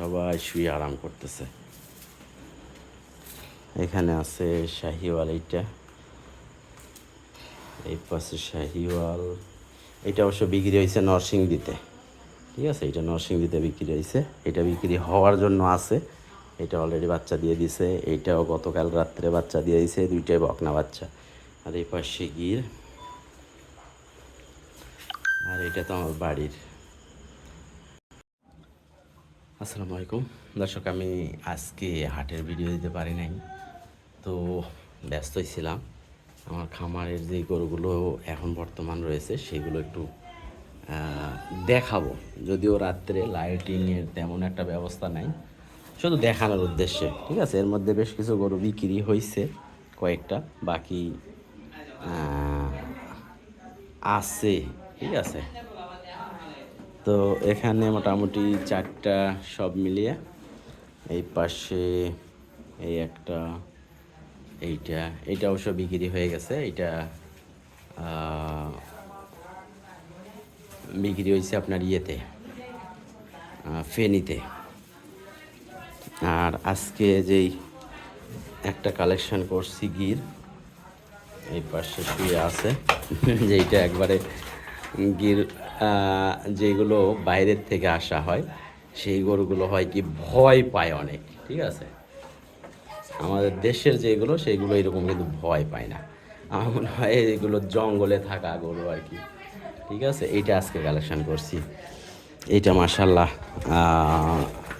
সবাই শুয়ে আরাম করতেছে। এখানে আছে শাহিওয়াল এইটা। এই পাশে শাহিওয়াল। এটা অবশ্য বিক্রি হয়েছে নরসিংদীতে। ঠিক আছে? এটা নরসিংদীতে বিক্রি হয়েছে। এটা বিক্রি হওয়ার জন্য আছে। এটা অলরেডি বাচ্চা দিয়ে দিছে। এইটাও গতকাল রাত্রে বাচ্চা দিয়ে দিছে। দুইটাই বকনা বাচ্চা। আর এই পাশে গির। আর এটা তো আমার বাড়ির। আসসালামু আলাইকুম। দর্শক, আমি আজকে হাটের ভিডিও দিতে পারি নাই, তো ব্যস্তই ছিলাম। আমার খামারের যে গরুগুলো এখন বর্তমান রয়েছে, সেগুলো একটু দেখাবো। যদিও রাত্রে লাইটিংয়ের তেমন একটা ব্যবস্থা নাই, শুধু দেখানোর উদ্দেশ্যে, ঠিক আছে? এর মধ্যে বেশ কিছু গরু বিক্রি হয়েছে কয়েকটা, বাকি আছে, ঠিক আছে? তো এখানে মোটামুটি চারটা সব মিলিয়ে এই পাশে এই একটা এইটা এইটা অবশ্য বিক্রি হয়ে গেছে আহ, বিক্রি হয়েছে আপনার ইয়েতে ফেনীতে। আর আজকে যেই একটা কালেকশন করছি গির এই পাশে শুয়ে আছে যেইটা একবারে গির যেগুলো বাইরের থেকে আসা হয়, সেই গরুগুলো হয় কি ভয় পায় অনেক, ঠিক আছে? আমাদের দেশের যেগুলো সেইগুলো এরকম কিন্তু ভয় পায় না। আমার মনে হয় এগুলো জঙ্গলে থাকা গরু আর কি, ঠিক আছে? এইটা আজকে কালেকশন করছি। এইটা মাসাল্লাহ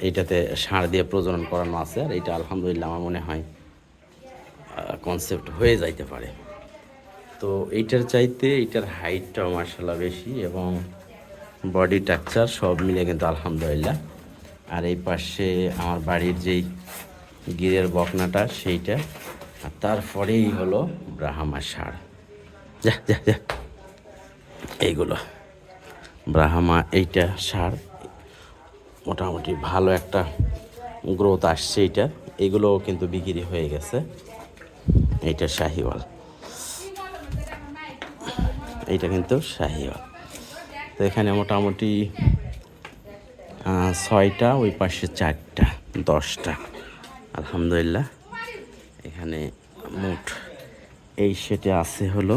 এইটাতে সার দিয়ে প্রজনন করানো আছে, আর এইটা আলহামদুলিল্লাহ আমার মনে হয় কনসেপ্ট হয়ে যাইতে পারে। তো এইটার চাইতে এইটার হাইটটাও মার্শাল্লাহ বেশি এবং বডি স্ট্রাকচার সব মিলে কিন্তু আলহামদুলিল্লাহ। আর এই পাশে আমার বাড়ির যেই গিরের বকনাটা সেইটা, আর তারপরেই হলো ব্রাহ্মা সার। যা যা যা। এইগুলো। ব্রাহ্মা এইটা সার, মোটামুটি ভালো একটা গ্রোথ আসছে এইটা। এগুলোও কিন্তু বিক্রি হয়ে গেছে। এইটা শাহিওয়াল। এইটা কিন্তু শাহিওয়াল তো এখানে মোটামুটি ছয়টা, ওই পাশে চারটা, দশটা। আলহামদুলিল্লাহ, এখানে মোট এই সেটে আছে হলো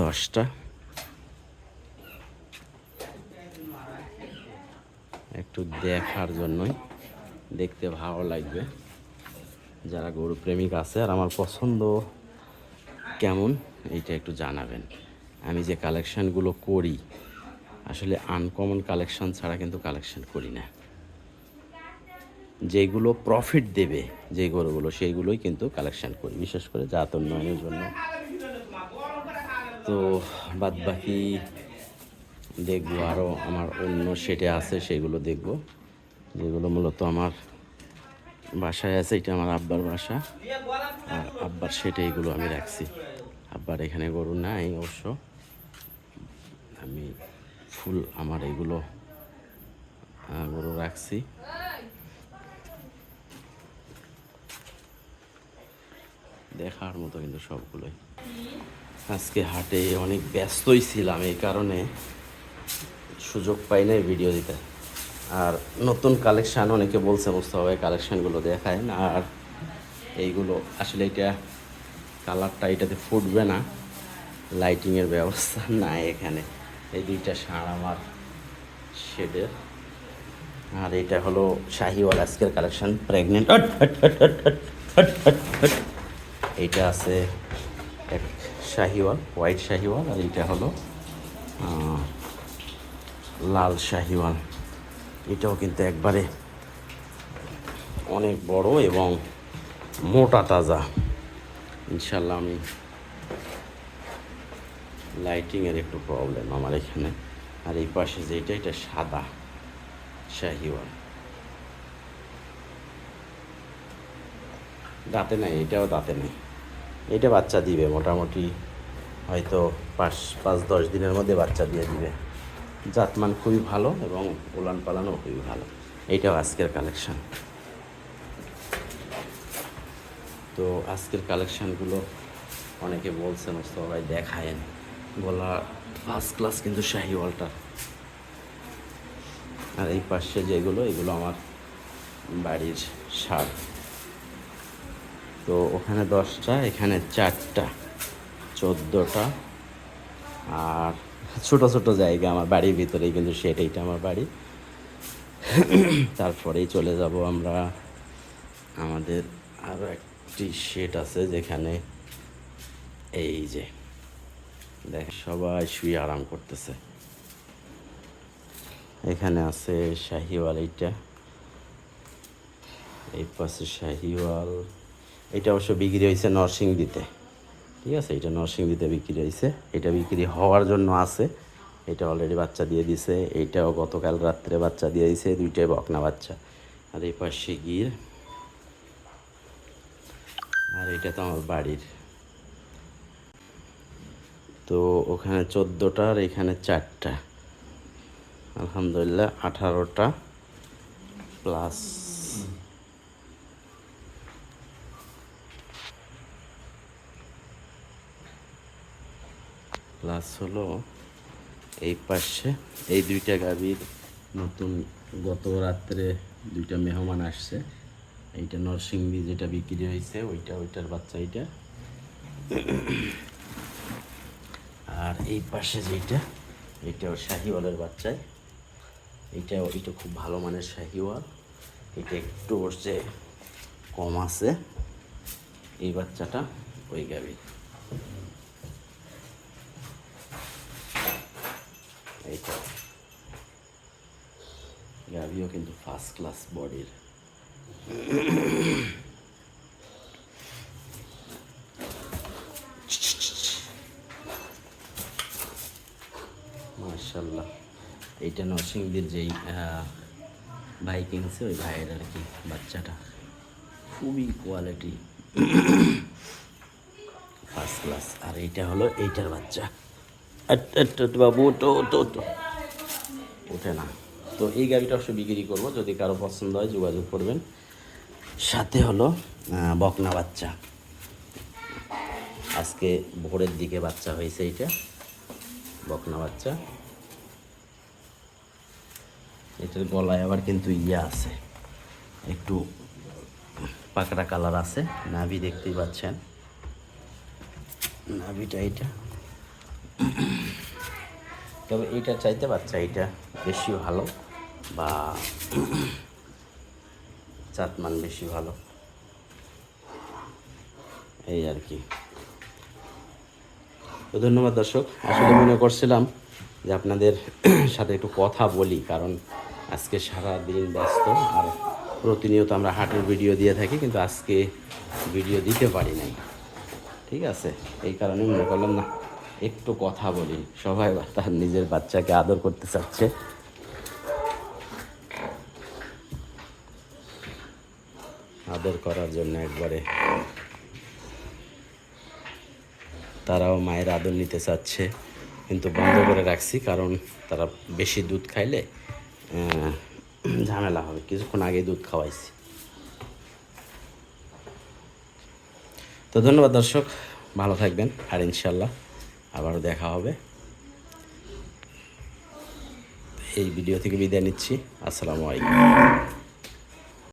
দশটা। একটু দেখার জন্যই দেখতে ভালো লাগবে, যারা গরু প্রেমিক আছে আর আমার পছন্দ কেমন, এইটা একটু জানাবেন। আমি যে কালেকশানগুলো করি, আসলে আনকমন কালেকশন ছাড়া কিন্তু কালেকশান করি না। যেগুলো প্রফিট দেবে, যে গরুগুলো, সেইগুলোই কিন্তু কালেকশান করি, বিশেষ করে জাত উন্নয়নের জন্য। তো বাদ বাকি দেখব আরও আমার অন্য সেটে আছে, সেগুলো দেখব। যেগুলো মূলত আমার বাসায় আছে, এটা আমার আব্বার বাসা। আর আব্বার সেটে এগুলো আমি রাখছি। আব্বার এখানে গরু নাই অবশ্য। আমি ফুল আমার এগুলো গরু রাখছি। দেখার মতো কিন্তু সবগুলোই। আজকে হাটে অনেক ব্যস্তই ছিলাম এই কারণে সুযোগ পাই নাই ভিডিও দিতে। আর নতুন কালেকশান, অনেকে বলছে বুঝতে হবে কালেকশানগুলো দেখায় না, আর এইগুলো আসলে এটা কালারটা এটাতে ফুটবে না লাইটিংয়ের ব্যবস্থা নাই এখানে। এই দুইটা ষাঁড় আমার শেডের। আর এটা হলো শাহিওয়াল আজকের কালেকশন প্রেগনেন্ট এইটা আছে এক শাহিওয়াল হোয়াইট শাহিওয়াল, আর এইটা হলো লাল শাহিওয়াল। এটাও কিন্তু একবারে অনেক বড় এবং মোটা তাজা। ইনশাল্লাহ আমি লাইটিংয়ের একটু প্রবলেম আমার এখানে। আর এই পাশে যেটা, এটা সাদা, শাহিওয়াল। দাঁতে নাই, এটাও দাঁতে নেই। এটা বাচ্চা দিবে, মোটামুটি হয়তো পাঁচ পাঁচ, দশ দিনের মধ্যে বাচ্চা দিয়ে দিবে। জাতমান খুবই ভালো এবং উলান পালানও খুবই ভালো। এইটাও আজকের কালেকশান তো আজকের কালেকশানগুলো অনেকে বলছেন মোস্তফা ভাই দেখায়েন বলা ফার্স্ট ক্লাস কিন্তু শাহিওয়ালটা। আর এই পাশে যেগুলো, এগুলো আমার বাড়ির সার। তো ওখানে দশটা, এখানে চারটা, চোদ্দোটা। আর ছোট ছোট জায়গা আমার বাড়ির ভিতরেই কিন্তু সেটাইটা আমার বাড়ি। তারপরেই চলে যাব আমরা। আমাদের আরও একটি শেড আছে যেখানে এই যে দেখ, সবাই শুয়ে আরাম করতেছে। এখানে আছে শাহিওয়াল, এইটা। এই পাশে শাহিওয়াল। এটা অবশ্য বিক্রি হয়েছে নরসিংদীতে। ঠিক আছে, এটা নরসিংদীতে বিক্রি হয়েছে। এটা বিক্রি হওয়ার জন্য আছে। এটা অলরেডি বাচ্চা দিয়ে দিছে। এইটাও গতকাল রাত্রে বাচ্চা দিয়ে দিছে, দুইটাই বকনা বাচ্চা। আর এই পাশে গির। আর এটা তো আমার বাড়ির। তো ওখানে চোদ্দোটা আর এখানে চারটা। আলহামদুলিল্লাহ আঠারোটা প্লাস প্লাস হলো এই পাশে, এই দুইটা গাভীর নতুন গত রাত্রে দুইটা মেহমান আসছে। এইটা নরসিংদী যেটা বিক্রি হয়েছে, ওইটা, ওইটার বাচ্চা এইটা। আর এই পাশে যেটা এটাও শাহিওয়ালের বাচ্চায়। এটা এটা খুব ভালো মানের শাহিওয়াল। এটা একটু বসছে কম আছে। এই বাচ্চাটা ওই গাবি। এইটা গাভিও কিন্তু ফার্স্ট ক্লাস বডির মার্শাল্লাহ এইটা নরসিংদীর যেই ভাই কিনছে, ওই ভাইয়ের আর কি বাচ্চাটা। খুবই কোয়ালিটি ফার্স্ট ক্লাস আর এইটা হলো এইটার বাচ্চা। বাবু, তো তো তো। ওঠে না। তো এই গাড়িটা অবশ্য বিক্রি করব। যদি কারও পছন্দ হয়, যোগাযোগ করবেন। সাথে হলো বকনা বাচ্চা। আজকে ভোরের দিকে বাচ্চা হয়েছে এইটা। বকনা বাচ্চা। এটার গলায় আবার কিন্তু ইয়ে আছে। একটু পাকড়া কালার আছে, নাভি দেখতেই পাচ্ছেন। নাভিটা এইটা তবে এইটা চাইতে বাচ্চা এইটা বেশি ভালো বা চাতমান বেশি ভালো। এই আর কি। তো ধন্যবাদ দর্শক। আসলে মনে করছিলাম যে আপনাদের সাথে একটু কথা বলি, কারণ আজকে সারা দিন ব্যস্ত, আর প্রতিনিয়ত আমরা হাটের ভিডিও দিয়ে থাকি, কিন্তু আজকে ভিডিও দিতে পারি নাই। ঠিক আছে? এই কারণে মনে করলাম, না, একটু কথা বলি। সবাই তার নিজের বাচ্চাকে আদর করতে চাচ্ছে। আদর করার জন্য একবারে তারাও মায়ের আদর নিতে চাচ্ছে, কিন্তু বন্ধ করে রাখছি, কারণ তারা বেশি দুধ খাইলে ঝামেলা হবে, কিছুক্ষণ আগে দুধ খাওয়াইছি। তো ধন্যবাদ দর্শক, ভালো থাকবেন, আর ইনশাল্লাহ আবারও দেখা হবে। এই ভিডিও থেকে বিদায় নিচ্ছি, আসসালামু আলাইকুম।